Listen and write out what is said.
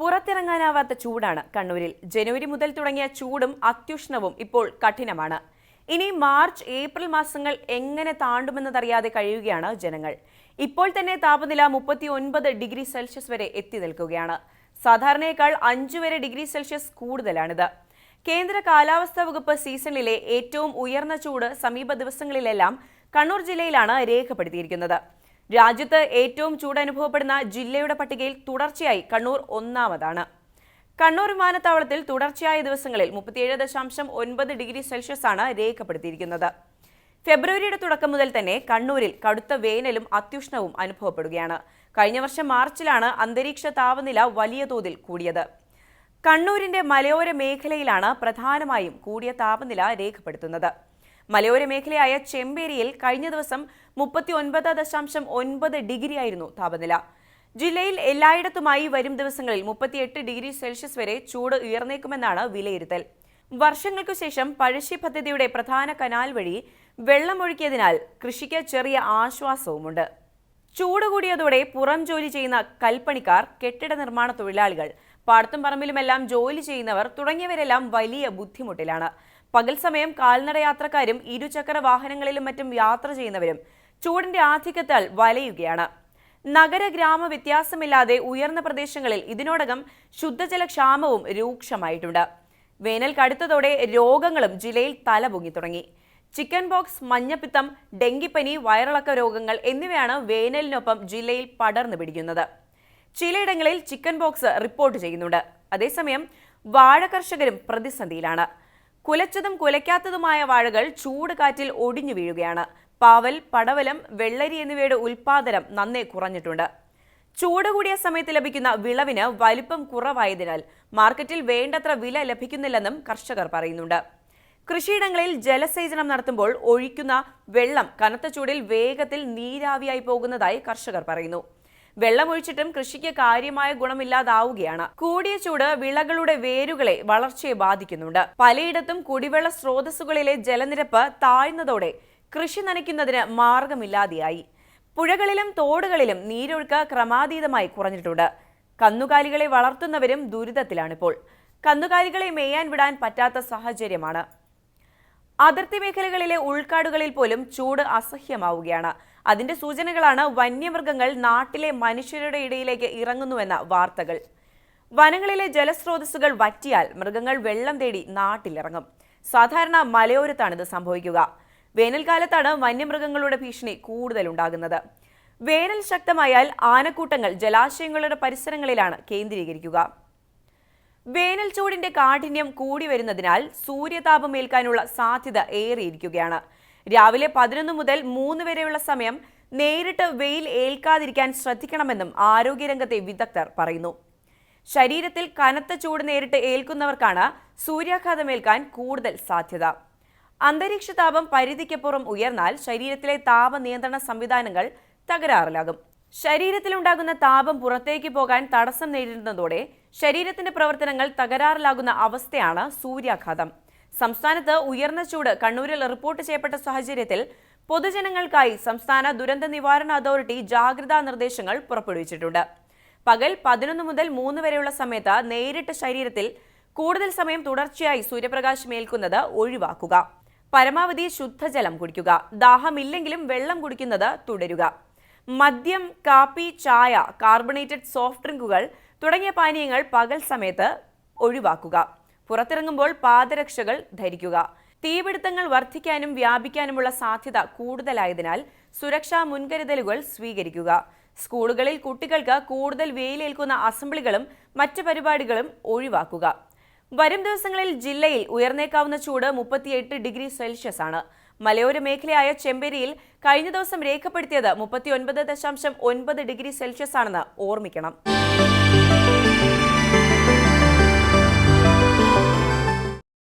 പുറത്തിറങ്ങാനാവാത്ത ചൂടാണ് കണ്ണൂരിൽ. ജനുവരി മുതൽ തുടങ്ങിയ ചൂടും അത്യുഷ്ണവും ഇപ്പോൾ കഠിനമാണ്. ഇനി മാർച്ച് ഏപ്രിൽ മാസങ്ങൾ എങ്ങനെ താണ്ടുമെന്നതറിയാതെ കഴിയുകയാണ് ജനങ്ങൾ. ഇപ്പോൾ തന്നെ താപനില മുപ്പത്തി ഒൻപത് ഡിഗ്രി സെൽഷ്യസ് വരെ എത്തി നിൽക്കുകയാണ്. സാധാരണയേക്കാൾ അഞ്ചു വരെ ഡിഗ്രി സെൽഷ്യസ് കൂടുതലാണിത്. കേന്ദ്ര കാലാവസ്ഥാ വകുപ്പ് സീസണിലെ ഏറ്റവും ഉയർന്ന ചൂട് സമീപ ദിവസങ്ങളിലെല്ലാം കണ്ണൂർ ജില്ലയിലാണ് രേഖപ്പെടുത്തിയിരിക്കുന്നത്. രാജ്യത്ത് ഏറ്റവും ചൂട് അനുഭവപ്പെടുന്ന ജില്ലയുടെ പട്ടികയിൽ തുടർച്ചയായി കണ്ണൂർ ഒന്നാമതാണ്. കണ്ണൂർ വിമാനത്താവളത്തിൽ തുടർച്ചയായ ദിവസങ്ങളിൽ മുപ്പത്തിയേഴ് ദശാംശം ഒൻപത് ഡിഗ്രി സെൽഷ്യസ് ആണ് രേഖപ്പെടുത്തിയിരിക്കുന്നത്. ഫെബ്രുവരിയുടെ തുടക്കം മുതൽ തന്നെ കണ്ണൂരിൽ കടുത്ത വേനലും അത്യുഷ്ണവും അനുഭവപ്പെടുകയാണ്. കഴിഞ്ഞ വർഷം മാർച്ചിലാണ് അന്തരീക്ഷ താപനില വലിയ തോതിൽ കൂടിയത്. കണ്ണൂരിന്റെ മലയോര മേഖലയിലാണ് പ്രധാനമായും കൂടിയ താപനില രേഖപ്പെടുത്തുന്നത്. മലയോര മേഖലയായ ചെമ്പേരിയിൽ കഴിഞ്ഞ ദിവസം മുപ്പത്തി ഒൻപത് ദശാംശം ഒൻപത് ഡിഗ്രിയായിരുന്നു താപനില. ജില്ലയിൽ എല്ലായിടത്തുമായി വരും ദിവസങ്ങളിൽ മുപ്പത്തിയെട്ട് ഡിഗ്രി സെൽഷ്യസ് വരെ ചൂട് ഉയർന്നേക്കുമെന്നാണ് വിലയിരുത്തൽ. വർഷങ്ങൾക്കു ശേഷം പഴശ്ശി പദ്ധതിയുടെ പ്രധാന കനാൽ വഴി വെള്ളമൊഴുക്കിയതിനാൽ കൃഷിക്ക് ചെറിയ ആശ്വാസവുമുണ്ട്. ചൂട് കൂടിയതോടെ പുറം ജോലി ചെയ്യുന്ന കൽപ്പണിക്കാർ കെട്ടിട നിർമ്മാണ തൊഴിലാളികൾ പാടത്തും പറമ്പിലുമെല്ലാം ജോലി ചെയ്യുന്നവർ തുടങ്ങിയവരെല്ലാം വലിയ ബുദ്ധിമുട്ടിലാണ്. പകൽ സമയം കാൽനട യാത്രക്കാരും ഇരുചക്ര വാഹനങ്ങളിലും മറ്റും യാത്ര ചെയ്യുന്നവരും ചൂടിന്റെ ആധിക്യത്താൽ വലയുകയാണ്. നഗര ഗ്രാമ വ്യത്യാസമില്ലാതെ ഉയർന്ന പ്രദേശങ്ങളിൽ ഇതിനോടകം ശുദ്ധജല ക്ഷാമവും രൂക്ഷമായിട്ടുണ്ട്. വേനൽ കടുത്തതോടെ രോഗങ്ങളും ജില്ലയിൽ തലപൊങ്ങി തുടങ്ങി. ചിക്കൻ ബോക്സ് മഞ്ഞപ്പിത്തം ഡെങ്കിപ്പനി വയറിളക്ക രോഗങ്ങൾ എന്നിവയാണ് വേനലിനൊപ്പം ജില്ലയിൽ പടർന്നു പിടിക്കുന്നത്. ചിലയിടങ്ങളിൽ ചിക്കൻ ബോക്സ് റിപ്പോർട്ട് ചെയ്യുന്നുണ്ട്. അതേസമയം വാഴ കർഷകരും പ്രതിസന്ധിയിലാണ്. കുലച്ചതും കുലയ്ക്കാത്തതുമായ വാഴകൾ ചൂട് കാറ്റിൽ ഒടിഞ്ഞു വീഴുകയാണ്. പാവൽ പടവലം വെള്ളരി എന്നിവയുടെ ഉൽപാദനം നന്നേ കുറഞ്ഞിട്ടുണ്ട്. ചൂട് കൂടിയ സമയത്ത് ലഭിക്കുന്ന വിളവിന് വലിപ്പം കുറവായതിനാൽ മാർക്കറ്റിൽ വേണ്ടത്ര വില ലഭിക്കുന്നില്ലെന്നും കർഷകർ പറയുന്നുണ്ട്. കൃഷിയിടങ്ങളിൽ ജലസേചനം നടത്തുമ്പോൾ ഒഴിക്കുന്ന വെള്ളം കനത്ത ചൂടിൽ വേഗത്തിൽ നീരാവിയായി പോകുന്നതായി കർഷകർ പറയുന്നു. വെള്ളമൊഴിച്ചിട്ടും കൃഷിക്ക് കാര്യമായ ഗുണമില്ലാതാവുകയാണ്. കൂടിയ ചൂട് വിളകളുടെ വേരുകളെ വളർച്ചയെ ബാധിക്കുന്നുണ്ട്. പലയിടത്തും കുടിവെള്ള സ്രോതസ്സുകളിലെ ജലനിരപ്പ് താഴ്ന്നതോടെ കൃഷി നനയ്ക്കുന്നതിന് മാർഗമില്ലാതെയായി. പുഴകളിലും തോടുകളിലും നീരൊഴുക്ക് ക്രമാതീതമായി കുറഞ്ഞിട്ടുണ്ട്. കന്നുകാലികളെ വളർത്തുന്നവരും ദുരിതത്തിലാണിപ്പോൾ. കന്നുകാലികളെ മേയാൻ വിടാൻ പറ്റാത്ത സാഹചര്യമാണ്. അതിർത്തി മേഖലകളിലെ ഉൾക്കാടുകളിൽ പോലും ചൂട് അസഹ്യമാവുകയാണ്. അതിന്റെ സൂചനകളാണ് വന്യമൃഗങ്ങൾ നാട്ടിലെ മനുഷ്യരുടെ ഇടയിലേക്ക് ഇറങ്ങുന്നുവെന്ന വാർത്തകൾ. വനങ്ങളിലെ ജലസ്രോതസ്സുകൾ വറ്റിയാൽ മൃഗങ്ങൾ വെള്ളം തേടി നാട്ടിലിറങ്ങും. സാധാരണ മലയോരത്താണ് ഇത് സംഭവിക്കുക. വേനൽക്കാലത്താണ് വന്യമൃഗങ്ങളുടെ ഭീഷണി കൂടുതലുണ്ടാകുന്നത്. വേനൽ ശക്തമായാൽ ആനക്കൂട്ടങ്ങൾ ജലാശയങ്ങളുടെ പരിസരങ്ങളിലാണ് കേന്ദ്രീകരിക്കുക. വേനൽ ചൂടിന്റെ കാഠിന്യം കൂടി വരുന്നതിനാൽ സൂര്യതാപമേൽക്കാനുള്ള സാധ്യത ഏറിയിരിക്കുകയാണ്. രാവിലെ പതിനൊന്ന് മുതൽ മൂന്ന് വരെയുള്ള സമയം നേരിട്ട് വെയിൽ ഏൽക്കാതിരിക്കാൻ ശ്രദ്ധിക്കണമെന്നും ആരോഗ്യരംഗത്തെ വിദഗ്ധർ പറയുന്നു. ശരീരത്തിൽ കനത്ത ചൂട് നേരിട്ട് ഏൽക്കുന്നവർക്കാണ് സൂര്യാഘാതമേൽക്കാൻ കൂടുതൽ സാധ്യത. അന്തരീക്ഷ താപം പരിധിക്കപ്പുറം ഉയർന്നാൽ ശരീരത്തിലെ താപനിയന്ത്രണ സംവിധാനങ്ങൾ തകരാറിലാകും. ശരീരത്തിലുണ്ടാകുന്ന താപം പുറത്തേക്ക് പോകാൻ തടസ്സം നേരിടുന്നതോടെ ശരീരത്തിന്റെ പ്രവർത്തനങ്ങൾ തകരാറിലാകുന്ന അവസ്ഥയാണ് സൂര്യാഘാതം. സംസ്ഥാനത്ത് ഉയർന്ന ചൂട് കണ്ണൂരിൽ റിപ്പോർട്ട് ചെയ്യപ്പെട്ട സാഹചര്യത്തിൽ പൊതുജനങ്ങൾക്കായി സംസ്ഥാന ദുരന്ത നിവാരണ അതോറിറ്റി ജാഗ്രതാ നിർദ്ദേശങ്ങൾ പുറപ്പെടുവിച്ചിട്ടുണ്ട്. പകൽ പതിനൊന്ന് മുതൽ മൂന്ന് വരെയുള്ള സമയത്ത് നേരിട്ട് ശരീരത്തിൽ കൂടുതൽ സമയം തുടർച്ചയായി സൂര്യപ്രകാശം ഏൽക്കുന്നത് ഒഴിവാക്കുക. പരമാവധി ശുദ്ധജലം കുടിക്കുക. ദാഹമില്ലെങ്കിലും വെള്ളം കുടിക്കുന്നത് തുടരുക. മദ്യം കാപ്പി ചായ കാർബണേറ്റഡ് സോഫ്റ്റ് ഡ്രിങ്കുകൾ തുടങ്ങിയ പാനീയങ്ങൾ പകൽ സമയത്ത് ഒഴിവാക്കുക. പുറത്തിറങ്ങുമ്പോൾ പാദരക്ഷകൾ ധരിക്കുക. തീപിടുത്തങ്ങൾ വർദ്ധിക്കാനും വ്യാപിക്കാനുമുള്ള സാധ്യത കൂടുതലായതിനാൽ സുരക്ഷാ മുൻകരുതലുകൾ സ്വീകരിക്കുക. സ്കൂളുകളിൽ കുട്ടികൾക്ക് കൂടുതൽ വെയിലേൽക്കുന്ന അസംബ്ലികളും മറ്റ് പരിപാടികളും ഒഴിവാക്കുക. വരും ദിവസങ്ങളിൽ ജില്ലയിൽ ഉയർന്നേക്കാവുന്ന ചൂട് മുപ്പത്തിയെട്ട് ഡിഗ്രി സെൽഷ്യസ് ആണ് മലയോര മേഖലയായ ചെമ്പേരിയിൽ കഴിഞ്ഞ ദിവസം രേഖപ്പെടുത്തിയത് മുപ്പത്തിയൊൻപത് ദശാംശം ഒൻപത് ഡിഗ്രി സെൽഷ്യസ് ആണെന്ന് ഓർമ്മിക്കണം.